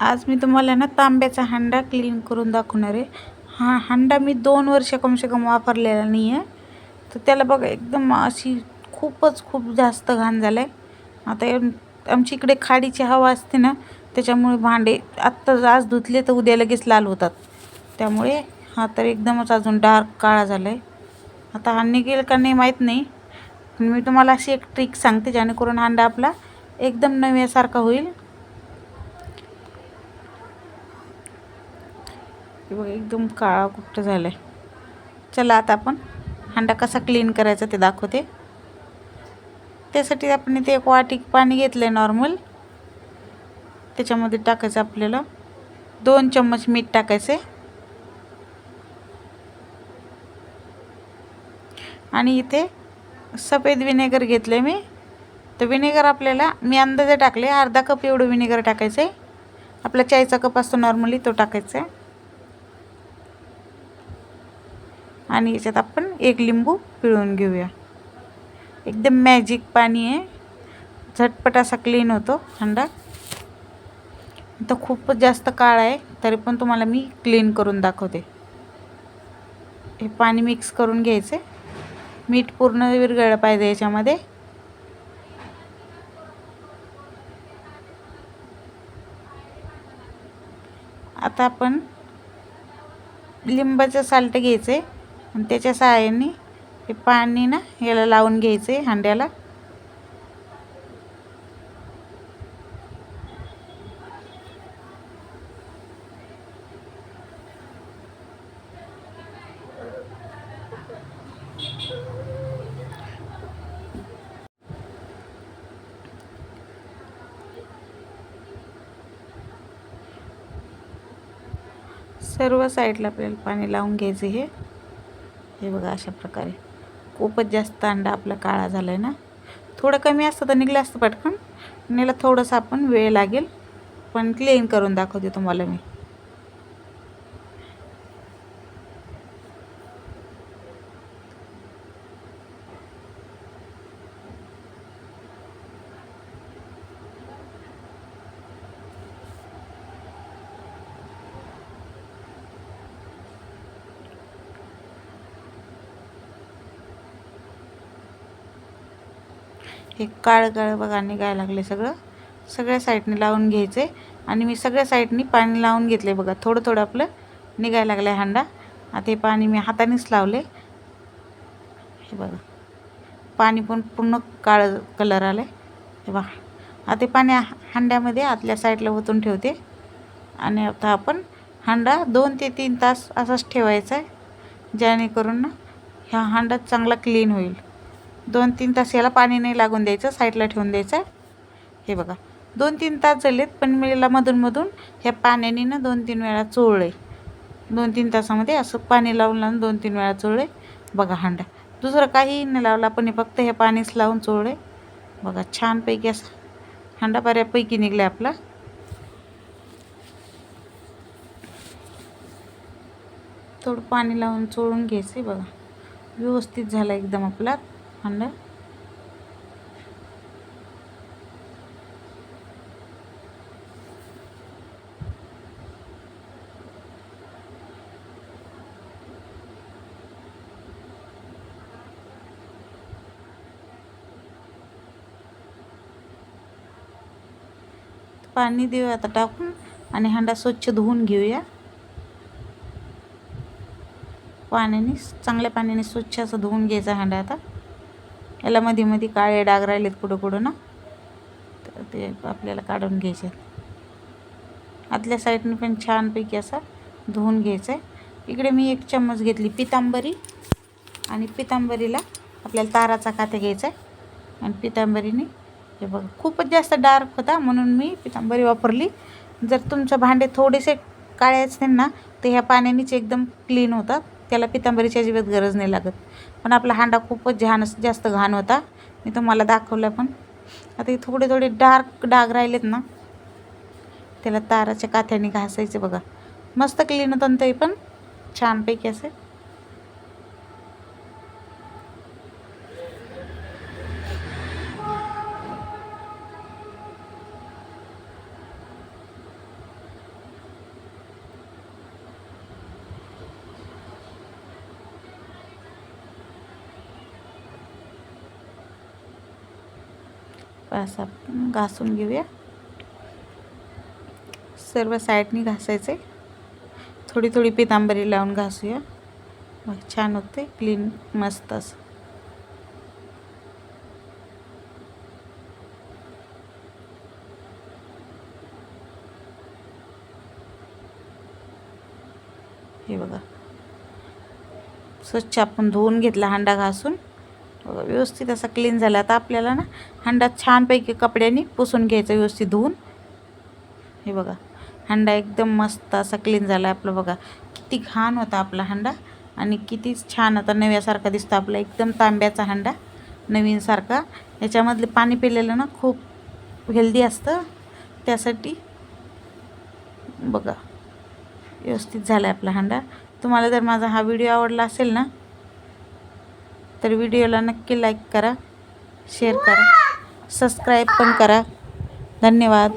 आज मी तुम्हाला ना तांब्याचा हांडा क्लीन करून दाखवणार आहे. हा हांडा मी दोन वर्ष कमसे कम वापरलेला नाही आहे तर त्याला बघा एकदम अशी खूपच खूप जास्त घाण झालं आहे आता आमची इकडे खाडीची हवा असते ना त्याच्यामुळे भांडे आत्ता आज धुतले तर उद्या लगेच लाल होतात. त्यामुळे हा तर एकदमच अजून डार्क काळा झाला आहे आता हा निघेल का नाही माहीत नाही. पण मी तुम्हाला अशी एक ट्रिक सांगते जेणेकरून हांडा आपला एकदम नव्यासारखा होईल. हे बघा एकदम काळा कुठं झालं आहे चला आता आपण हांडा कसा क्लीन करायचा ते दाखवते. त्यासाठी आपण इथे एक वाटी पाणी घेतलं आहे नॉर्मल त्याच्यामध्ये टाकायचं आपल्याला दोन चम्मच मीठ टाकायचे. आणि इथे सफेद विनेगर घेतले मी. तर विनेगर आपल्याला मी अंदाजे टाकले अर्धा कप एवढं विनेगर टाकायचं आहे आपला चायचा कप असतो नॉर्मली तो टाकायचा आहे. आणि याच्यात आपण एक लिंबू पिळून घेऊया. एकदम मॅजिक पाणी आहे. झटपट असा क्लीन होतो थंडा. तर खूपच जास्त काळा आहे तरी पण तुम्हाला मी क्लीन करून दाखवते. हे पाणी मिक्स करून घ्यायचे. मीठ पूर्ण विरगळलं पाहिजे याच्यामध्ये. आता आपण लिंबाचं साल्ट घ्यायचं आहे आणि त्याच्या सहाय्याने हे पाणी ना याला लावून घ्यायचं आहे हांड्याला. सर्व साईडला आपल्याला पाणी लावून घ्यायचं हे. हे बघा अशा प्रकारे. खूपच जास्त अंडा आपला काळा झाला आहे ना. थोडं कमी असतं तर निघलं असतं पटकन. पण याला थोडंसं आपण वेळ लागेल. पण क्लीन करून दाखवते तुम्हाला मी. हे काळं काळं बघा निघायला लागले सगळं. सगळ्या साईडने लावून घ्यायचे आणि मी सगळ्या साईडनी पाणी लावून घेतले बघा. थोडं थोडं आपलं निघायला लागलं आहे हांडा. आता हे पाणी मी हातानेच लावले. हे बघा. पाणी पण पूर्ण काळं कलर आलं आहे हे बघा. आता ते पाणी हांड्यामध्ये आतल्या साईडला ओतून ठेवते. आणि आता आपण हांडा दोन ते तीन तास असाच ठेवायचा आहे. जेणेकरून ना ह्या हांडा चांगला क्लीन होईल. दोन तीन तास याला पाणी नाही लागून द्यायचं साईडला ठेवून द्यायचं. हे बघा दोन तीन तास झालेत पण मी याला मधून ह्या पाण्याने ना दोन तीन वेळा चोळले दोन तीन तासामध्ये असं पाणी लावून लावून दोन तीन वेळा चोळले बघा हांडा दुसरं काही नाही लावला पण फक्त हे पाणीच लावून चोळले बघा छानपैकी असं हांडा बऱ्यापैकी निघला आपला. थोडं पाणी लावून चोळून घ्यायचे बघा. व्यवस्थित झाला एकदम आपला. हांडा पाणी देऊ आता टाकून आणि हांडा स्वच्छ धुवून घेऊया. पाण्याने चांगल्या पाण्याने स्वच्छ असं धुवून घ्यायचा हांडा आता. याला मध्ये मध्ये काळे डाग राहिलेत कुठं कुठं ना तर ते आपल्याला काढून घ्यायचे. आतल्या साईडने पण छानपैकी असा धुवून घ्यायचा आहे. इकडे मी एक चम्मच घेतली पितांबरी आणि पितांबरीला आपल्याला ताराचा काथा घ्यायचा आहे. आणि पितांबरीने हे बघा खूपच जास्त डार्क होता म्हणून मी पितांबरी वापरली. जर तुमचं भांडे थोडेसे काळे असतील ना तर ह्या पाण्यानेच एकदम क्लीन होतात. त्याला पितांबरीची अजिबात गरज नाही लागत. पण आपला हांडा खूपच घाण जास्त घाण होता. मी तुम्हाला दाखवलं पण. आता हे थोडे थोडे डार्क डाग राहिलेत ना त्याला ताराच्या काथ्याने घासायचे बघा. मस्त क्लीन होतं ते पण छानपैकी असे. असा घासून घेऊया. सर्व साईडनी घासायचे. थोडी थोडी पितांबरी लावून घासूया. मग छान होते. क्लीन मस्त असं. हे बघा. स्वच्छ आपण धुवून घेतला हांडा घासून. बघा व्यवस्थित असा क्लीन झाला. आता आपल्याला ना हंडा छानपैकी कपड्यांनी पुसून घ्यायचा व्यवस्थित धुवून. हे बघा हंडा एकदम मस्त असा क्लीन झाला आपला बघा. किती घाण होता आपला हंडा आणि किती छान आता नव्यासारखा दिसतो आपला एकदम तांब्याचा हंडा नवीनसारखा. याच्यामधले पाणी पिलेलं ना खूप हेल्दी असतं. त्यासाठी बघा व्यवस्थित झाला आहे आपला हंडा. तुम्हाला जर माझा हा व्हिडिओ आवडला असेल ना तर व्हिडिओला नक्की लाईक करा शेअर करा सबस्क्राईब पण करा. धन्यवाद.